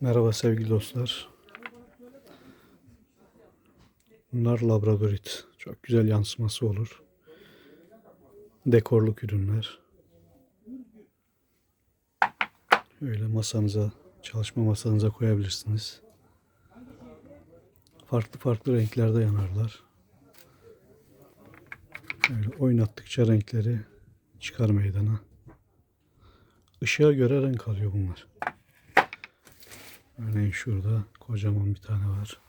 Merhaba sevgili dostlar. Bunlar labradorit. Çok güzel yansıması olur. Dekorluk ürünler. Öyle masanıza, çalışma masanıza koyabilirsiniz. Farklı farklı renklerde yanarlar. Öyle oynattıkça renkleri çıkar meydana. Işığa göre renk alıyor bunlar. Örneğin şurada kocaman bir tane var.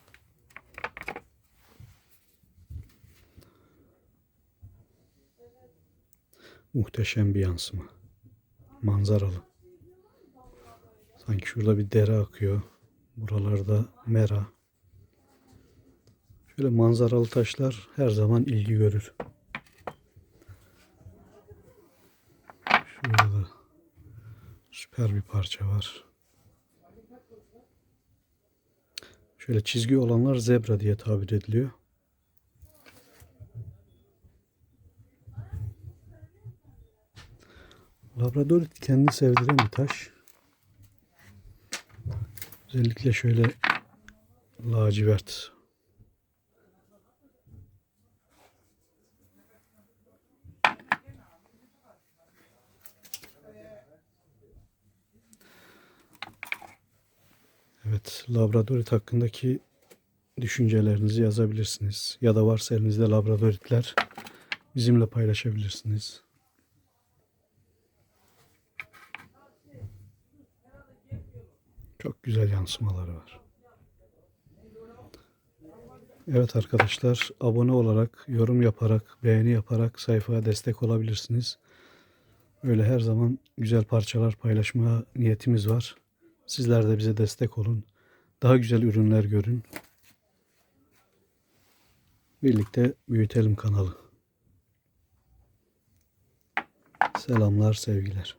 Muhteşem bir yansıma. Manzaralı. Sanki şurada bir dere akıyor. Buralarda mera. Şöyle manzaralı taşlar her zaman ilgi görür. Şurada da süper bir parça var. Şöyle çizgi olanlar zebra diye tabir ediliyor. Labradorit kendini sevdiren bir taş. Özellikle şöyle lacivert. Evet, labradorit hakkındaki düşüncelerinizi yazabilirsiniz. Ya da varsa elinizde labradoritler bizimle paylaşabilirsiniz. Çok güzel yansımaları var. Evet arkadaşlar, abone olarak, yorum yaparak, beğeni yaparak sayfaya destek olabilirsiniz. Öyle her zaman güzel parçalar paylaşma niyetimiz var. Sizler de bize destek olun. Daha güzel ürünler görün. Birlikte büyütelim kanalı. Selamlar, sevgiler.